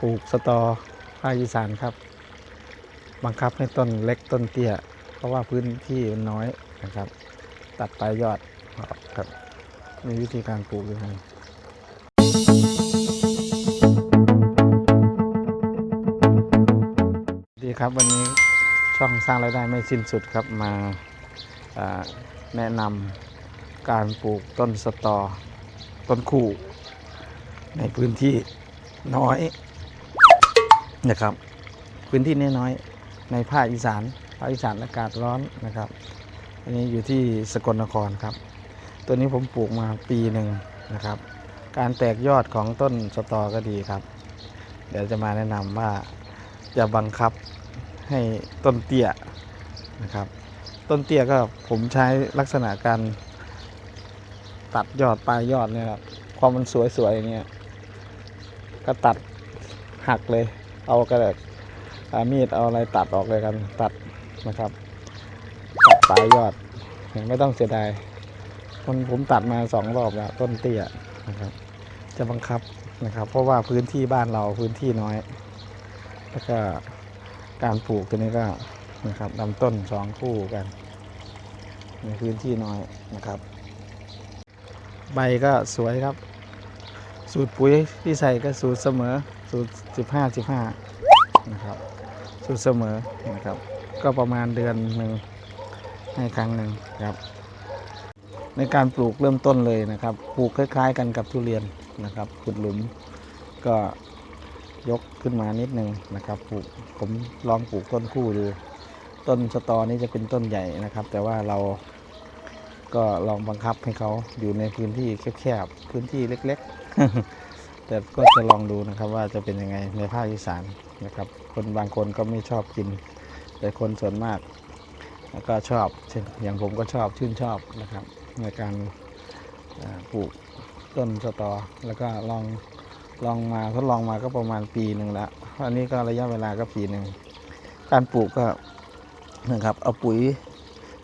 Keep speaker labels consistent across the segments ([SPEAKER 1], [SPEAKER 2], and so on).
[SPEAKER 1] ปลูกสตอภาคอีสานครับ บังคับให้ต้นเล็กต้นเตี้ย เพราะว่าพื้นที่มันน้อยนะครับ ตัดปลายยอดออกครับ มีวิธีการปลูกยังไงดีครับวันนี้ช่องสร้างรายได้ไม่สิ้นสุดครับมาแนะนำการปลูกต้นสตอต้นคู่ในพื้นที่น้อย นะครับ พื้นที่น้อยๆในภาคอีสานภาคอีสานอากาศร้อนนะครับ อันนี้อยู่ที่สกลนครครับ ตัวนี้ผมปลูกมาปีหนึ่งนะครับ การแตกยอดของต้นสตอก็ดีครับ เดี๋ยวจะมาแนะนำว่าจะบังคับให้ต้นเตี้ยนะครับ ต้นเตี้ยก็ผมใช้ลักษณะการตัดยอดปลายยอดเนี่ยครับความมันสวยๆอย่างเงี้ยก็ตัดหักเลย เอากระดาษมีดเอาอะไรตัดออกเลยกันตัดนะครับตัดปลายยอดไม่ต้องเสียดายคนผมตัดมาสองรอบแล้วต้นเตี้ยนะครับ จะบังคับนะครับ เพราะว่าพื้นที่บ้านเราพื้นที่น้อย แล้วก็การปลูกตัวนี้ก็นะครับลำต้นสองคู่กัน ในพื้นที่น้อยนะครับ ใบก็สวยครับ สูตรปุ๋ยที่ใส่ก็สูตรเสมอ สูตร 15 15 นะครับ สูตรเสมอนะครับ ก็ประมาณเดือนหนึ่งให้ครั้งหนึ่งครับ ในการปลูกเริ่มต้นเลยนะครับ ปลูกคล้ายๆ กันกับทุเรียนนะครับขุดหลุมก็ยกขึ้นมานิดนึงนะครับปลูกผมลองปลูกต้นคู่ดูต้นสตอนี้จะเป็นต้นใหญ่นะครับ แต่ว่าเราก็ลองบังคับให้เขาอยู่ในพื้นที่แคบๆพื้นที่เล็ก ๆ แต่ก็จะลองดูนะครับว่าจะเป็นยังไงในภาคอีสานนะครับ คนบางคนก็ไม่ชอบกิน แต่คนส่วนมากก็ชอบเช่นอย่างผมก็ชอบชื่นชอบนะครับ ในการปลูกต้นสตอ แล้วก็ลองลองมาทดลองมาก็ประมาณปีหนึ่งแล้วอันนี้ก็ระยะเวลาก็ปีหนึ่งการปลูกก็นะครับ เอาปุ๋ย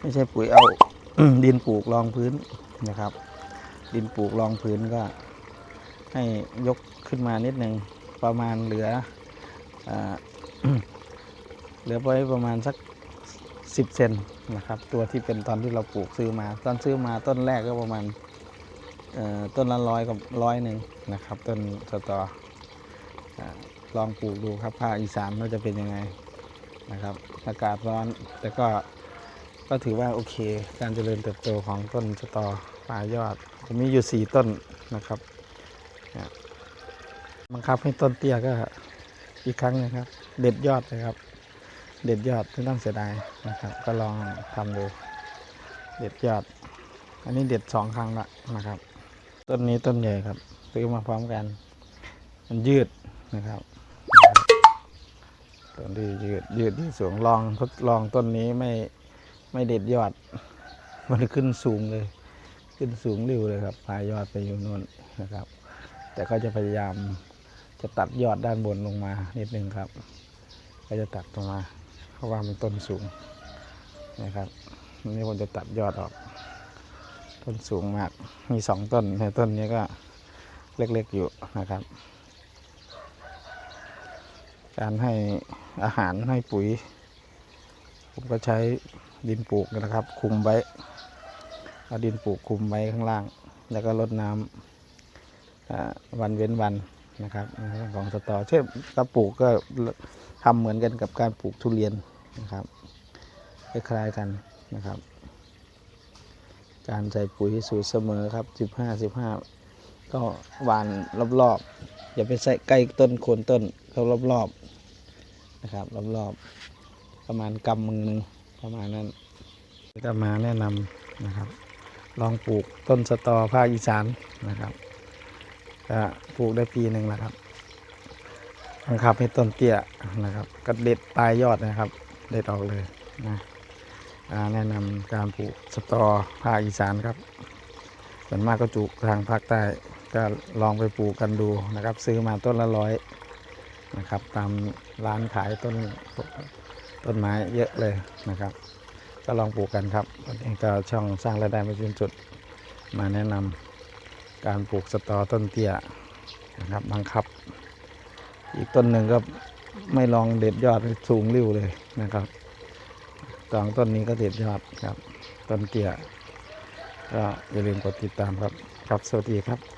[SPEAKER 1] ไม่ใช่ปุ๋ยเอาดินปลูกรองพื้นนะครับ ดินปลูกรองพื้นก็ ให้ยกขึ้นมานิดหนึ่งประมาณเหลืออเหลือไว้ประมาณสัก 10เซนนะครับตัวที่เป็นตอนที่เราปลูกซื้อมาตอนซื้อมาต้นแรกก็ประมาณต้นละร้อยกับร้อยหนึ่งนะครับต้นสตอลองปลูกดูครับภาคอีสานว่าจะเป็นยังไงนะครับอากาศร้อนแต่ก็ก็ถือว่าโอเค การเจริญเติบโตของต้นสตอปลายยอด มีอยู่ 4 ต้นนะครับ บังคับให้ต้นเตี้ยก็อีกครั้งนะครับ เด็ดยอดนะครับ เด็ดยอดไม่ต้องเสียดายนะครับ ก็ลองทำดู เด็ดยอด อันนี้เด็ดสองครั้งละนะครับ ต้นนี้ต้นใหญ่ครับซื้อมาพร้อมกัน มันยืดนะครับต้นที่ยืดยืดที่สูงลองทดลองต้นนี้ไม่ไม่เด็ดยอด มันขึ้นสูงเลย ขึ้นสูงเริ้วเลยครับพายยอดไปอยู่โน่นนะครับ แต่ก็จะพยายามจะตัดยอดด้านบนลงมานิดนึงครับ ก็จะตัดลงมา เพราะว่ามันต้นสูงนะครับนนี่ผมจะตัดยอดออก ต้นสูงมาก มีสองต้นในต้นนี้ก็เล็กๆอยู่นะครับ การให้อาหารให้ปุ๋ย ผมก็ใช้ดินปลูกนะครับ คุมไว้เอาดินปลูกคุมไว้ข้างล่าง แล้วก็รดน้ำอ่า วันเว้นวันนะครับเรื่องของสตอเช่นถ้าปลูกก็ทำเหมือนกันกับการปลูกทุเรียนนะครับคล้ายๆกันนะครับ การใส่ปุ๋ยสูตรเสมอครับ 15 15 ก็หวานรอบๆ อย่าไปใส่ใกล้ต้นโคนต้นเขารอบๆนะครับรอบๆ ประมาณกำมือหนึ่งประมาณนั้นก็มาแนะนำนะครับ ลองปลูกต้นสตอภาคอีสานนะครับ ก็ปลูกได้ปีหนึ่งแล้วครับบังคับให้ต้นเตี้ยนะครับก็เด็ดปลายยอดนะครับ เด็ดออกเลยนะแนะนำการปลูกสตอภาคอีสานครับส่วนมากก็ปลูกทางภาคใต้ก็ลองไปปลูกกันดูนะครับ ซื้อมาต้นละร้อยนะครับ ตามร้านขายต้นต้นไม้เยอะเลยนะครับ ก็ลองปลูกกันครับวันนี้ก็ช่องสร้างรายได้ไม่สิ้นสุดมาแนะนำ การปลูกสตอต้นเตี้ยนะครับบังคับ อีกต้นหนึ่งก็ไม่ลองเด็ดยอดสูงริ้วเลยนะครับสองต้นนี้ก็เด็ดยอดครับ ต้นเตี้ยก็อย่าลืมกดติดตามครับ ครับสวัสดีครับ